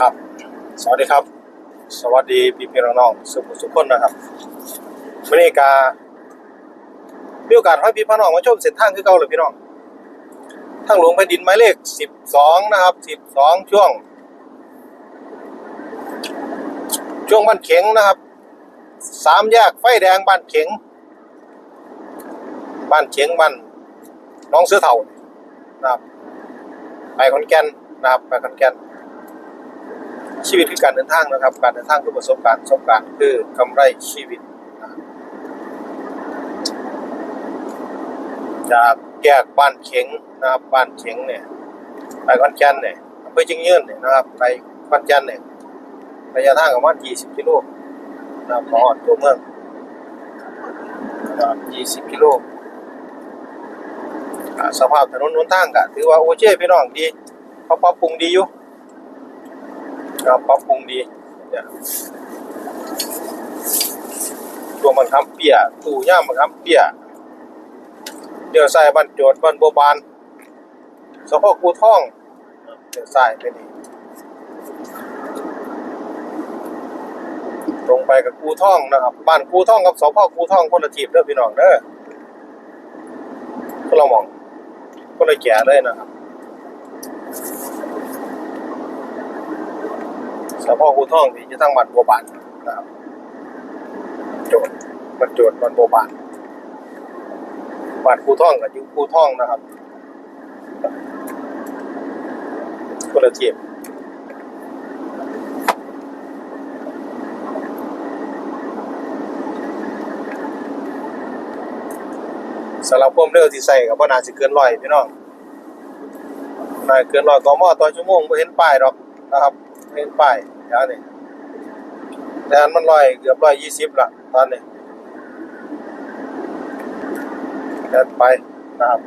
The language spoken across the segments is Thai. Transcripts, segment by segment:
ครับ สวัสดีครับ สวัสดีพี่พี่น้องๆสุขสุขคนนะครับวันนี้กามีโอกาสให้พี่พี่น้องมาชมเส้นทางคือเก่าเลยพี่น้องทางหลวงแผ่นดินหมายเลขสิบสองนะครับสิบสองช่วง ช่วงบ้านเข็งนะครับสามแยกไฟแดงบ้านเข็ง บ้านเข็งบ้านน้องเสื้อเถานะครับไปขอนแก่นนะครับไปขอนแก่น ชีวิตคือการเดินทางนะครับ การเดินทางคือประสบการณ์ประสบการณ์คือกำไรชีวิตนะครับจากแยกบ้านเข็งนะครับบ้านเข็งเนี่ยไปขอนแก่นเนี่ยอำเภอจิงยื่นเนี่ยนะครับไปขอนแก่นเนี่ยระยะทางประมาณ20กิโลนะครับพอตัวเมืองนะครับ20กิโลสภาพถนนหนทางก็ถือว่าโอเคพี่น้องดีเขาปรับปรุงดีอยู่ ก็ปรับปรุงดีเนี่ยตัวมันคำเปียตู้ย่ามมันคำเปียเดี๋ยวใส่บันโจดบันโบบานสะพกูท่อง เดี๋ยวใส่ไปนี่ตรงไปกับกูท่องนะครับ บ้านกูท่องกับสพกูท่องคนละทีบเด้อพี่น้องเด้อคนละหมองคนละแก่เลยนะครับ สพคูท่องที่จะตั้งบันบัวบานนะครับโจทย์บรรโจทย์บันบัวบานบ้านคูท่องกับยุคูท่องนะครับคนละเทียบสำหรับความเร็วที่ใส่กับว่านาสิเกินร้อยพี่น้องน่าเกินร้อยกมต่อชั่วโมงไม่เห็นป้ายหรอกนะครับเห็นป้าย เดี๋ยวนี่แต่อันมันร้อยเกือบร้อยยี่สิบละตอนนี้เดินไปนะครับ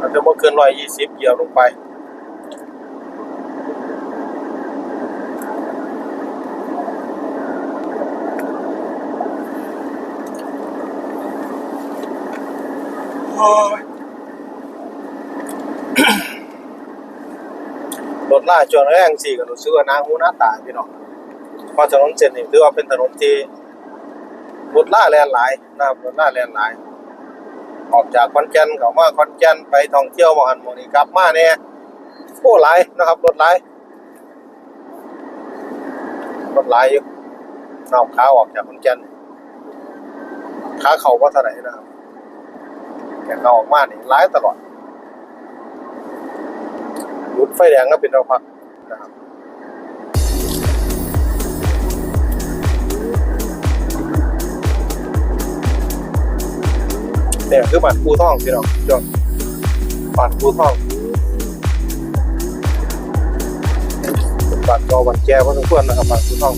มันจะบ่เกินร้อยยี่สิบเหยียบลงไปร ถล่าจวนแรงสี่ก็รู้สึกว่าน้าหูหน้าตาพี่น้องพราะถนนเส้นนี้ถือว่าเป็นถนนที่รถล่าแลนหลายนะครับรถล่าแลนหลาย ออกจากขอนแกนเข้ามาขอนแกนไปท่องเที่ยวมาหันหมนี้กลับมาเนี่ยโอ้หลายนะครับรถหลายรถหลายอยู่นอกขาออกจากขอนแกนขาเข้าว่าเท่าไหร่นะครับแกเขาออกมานี่หลายตลอด หยุดไฟแดงก็เป็นเราพักนะครับเนี่ยคือบัตรกูท่องพี่น้องจดบัตรกูท่องบัตรรอบัตรแก้พอสมควรนะครับบัตรกูท่อง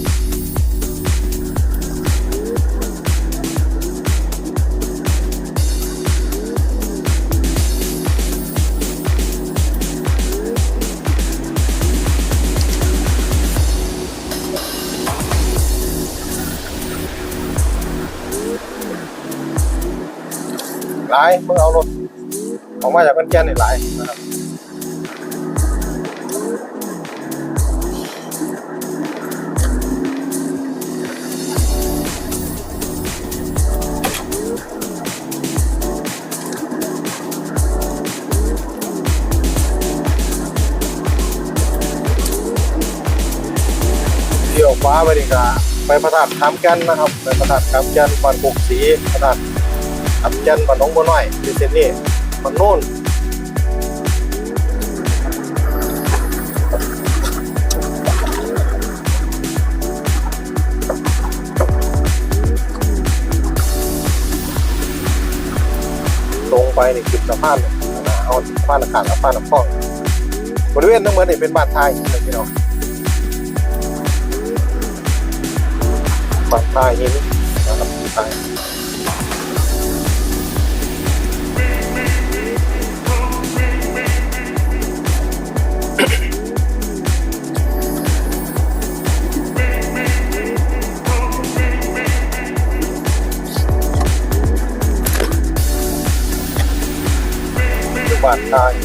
เมื่อเอารถออกมาจากกันแก่นหลายนะครับที่ยวฟ้าไปดีกว่าไปพระธาตุขามแก่นนะครับไปพระธาตุขามแก่นบ้านกกสีพระธา ตุทำยันบ้านน้องบัวน้อยที่เซนนี่มันโน่นลงไปนี่คือสะพานนะเอาสะพานอากาศสะพานน้ำพองบริเวณทั้งหมดนี่เป็นบ้านไทยนะพี่น้องบ้านไทยนี่นะครับไทย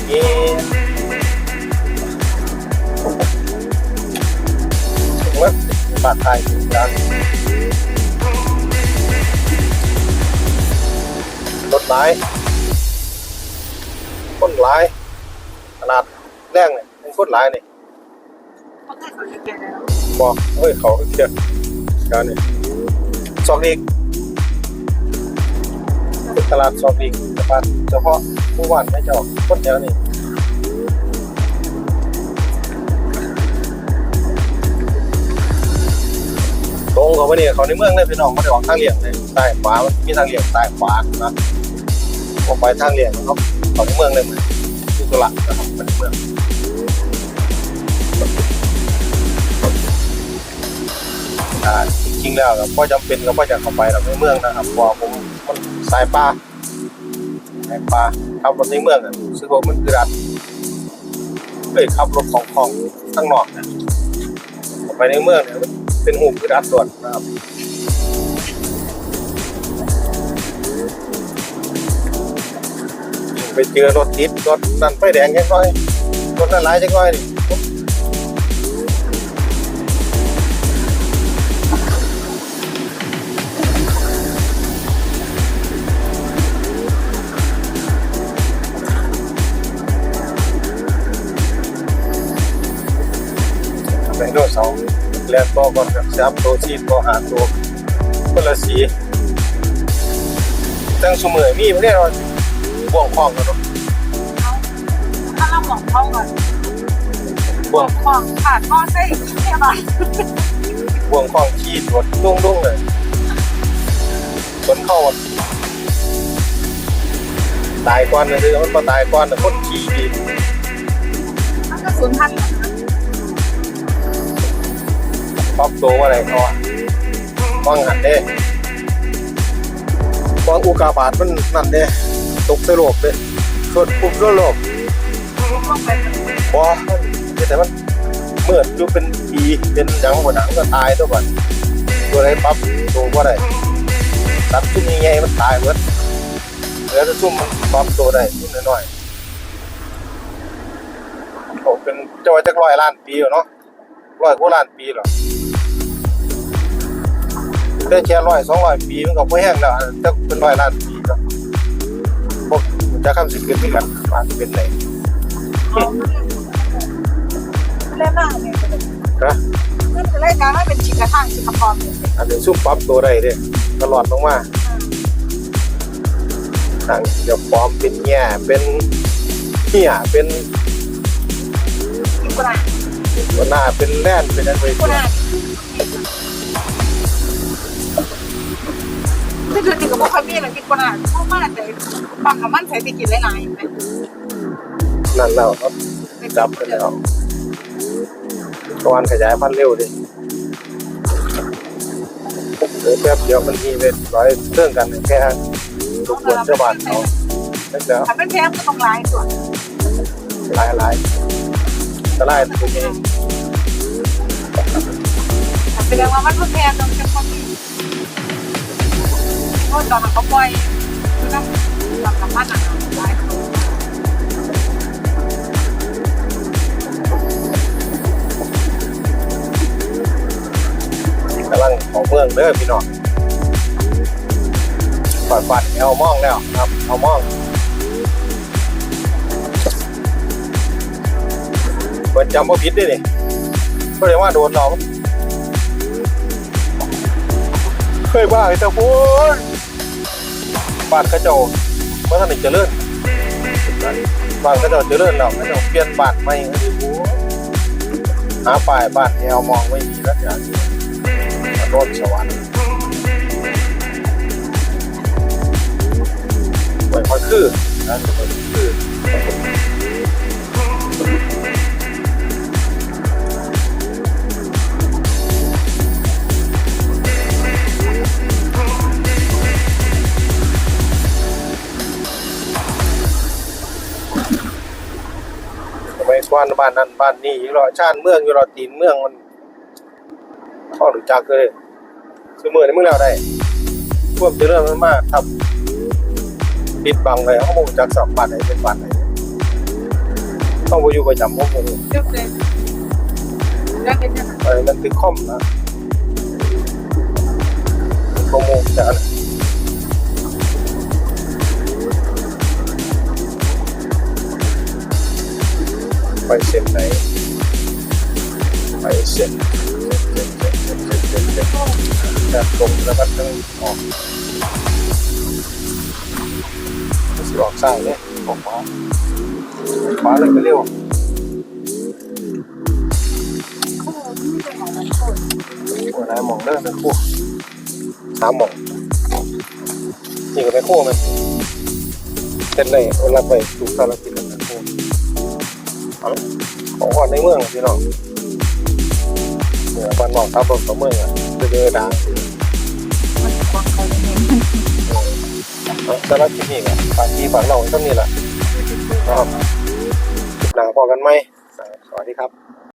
ถึงว่าบ้านทางนี้กันรถหลายคนหลายขนาดแรงเนี่ยเป็นคนหลายเนี่เขาแค่เขาจะแก่แล้วบอกเฮ้ยเขาเทียบกันเนี่ซอกอีก เป็นตลาดซอกอีกเฉพาเฉพาะผู้วันไม่จะออกคนเดียวนี่ตรงเขาไปนี่เขาในเมืองเลยพี่น้องม่ได้ออกทางเลี่ยงเลยใต้ขวามีทางเลี่ยงใต้ขวานะผมไปทางเลี่ยงเขาเขาในเมืองเลยเหมือนที่ตลาดนะครับเป็นเมืองจริงๆแล้วก็จำเป็นก็จะเข้าไปเราในเมืองนะครับพราะว่าผม มันสายป่าสายป่าขับรถในเมืองอะซึ่งว่ามันคือรัดเคยขับรถของของข้างนอกเนี่ยเข้าไปในเมืองเนี่ยเป็นหูคือรัดด่วนนะครับไปเจอรถติดรถนั่นไฟแดงจังน้อยรถนั่นหลายจังน้อยนี่ ไดโนเสาร์แลนตัวก่อนกับสามตัวสี่ตัวหาตัวคนละสีตั้งสมือมีไม่ได้เราบ่วงคล้องกันเนาะถ้าเราหมองเข้าก่อนบ่วงหมองขาดข้อเส้นเนี่ยป่ะบ่วงคล้องขี้ตรวจดุ้งดุ้งๆเลยคนเข้าตายก่อนนะคือมันมาตายก่อนนะคนขี้ดีมันก็สูญพันธุ์ ปรับตัวว่าอะไรเขาอะวางหันเด้วางอุกาบาตมันนั่นเด้ตกใส่โลกเด้ส่วนปุ๊บโลโลกบอแต่มันเมื่ออยู่เป็นปีเป็นหยังหัวหนังก็ตายตัวก่อนตัวอะไรปั๊บตัวว่าไรตัดซุ่มยังไงมันตายหมดเหลือแต่ซุ่มมันปั๊บตัวได้ซุ่มน้อยๆผมเป็นจ้าจักร้อยล้านปีอยู่เนาะ ร้อยกว่าล้านปีหรอได้แค่ร้อยสองร้อยปีมันก็ไม่แห้งแล้วจะเป็นร้อยล้านปีแล้วพวกจะข้ามสิบเกินที่กันว่าสิเป็นไหนเล่นหน้าเนี่ยนะมันจะเล่นการให้เป็นชิงกระทั่งชิงกระพอมอันนี้ซุ่มปั๊บตัวได้เด้ตลอดลงมาหนังจะปลอมเป็นแง่เป็นเหี้ยเป็นกุหลาบ หัวหน้าเป็นแล่นเป็นอะไรกุหลาบที่คือติดกับพวกคามีอะไรกินกุหลาบชอบมากแต่บางกับมันใช้ไปกินหลายๆไหมนั่นแล้วครับจับกันแล้วตะวันขยายพันธุ์เร็วดิเดี๋ยวแป๊บเดียวมันมีเป็นร้อยเครื่องกันแค่ทุกคนเจ้าบ้านเขาแล้วถ้าเป็นแพ้ก็ต้องลายส่วนหลายหลายตะไลตรงนี้ แสดงว่ามันเพิ่งแพ้ตรงจะพอมีโทษตอนนั้นเขาปล่อยคือต้องทำกับมันอะลายคนกำลังของเมืองเด้อพี่น้องปัดปัดเอามองแล้วครับเอามองเปิดจำว่าผิดด้วยนี่ก็เลยว่าโดนเรา เคยบ้าไอ้ตะพูนบ้านเข้าเจ้าเมื่อท่านได้เจริญบ้านเข้าเจ้าเจริญแล้วเข้าเจ้าเปลี่ยนบ้านใหม่ให้ดีโอ้หาป้ายบ้านแนวมองไม่มีแล้วอย่างนี้โนนสวรรค์ไว้คอยคือนะไว้คือ ยก่อนบ้านนั้นบ้านนี้อยู่รอชาติเมืองอยู่รอตีนเมืองมันพ่อหรือจักเลยสมือในมึงแล้วได้พวกเจริญมันมากครับปิดบังเลยเขาบอกจักสับบัตรไหนเป็นบัตรไหนต้องไปอยู่ประจำห้องผมเจ้าเลยแล้วเป็นยังไงไอ้นั่นคือคอมนะโปรโมทจะอ ไปเส้นไหน ไปเส้นเส้นเส้นเส้นเส้นเส้นเส้นจะตรงแล้วก็ต้องออกสิออกซ้ายเนี่ยออกขวาขวาเลยไปเร็วหัวหน้าหมองเลิกเป็นคู่สามหมองนี่ก็เป็นคู่ไหมเป็นเลยเวลาไปถูกตาดกิน ของก่อนในเมืองพี่น้องเหนือบ้านหมอกทับรถของเมืองอะจะเจอดังมันควงเขาเลยเนี่ยตลาดกินนี่แหละฝากที่ฝากเราต้องนี่แหละครับคลิปหลังพอกันไหมสวัสดีครับ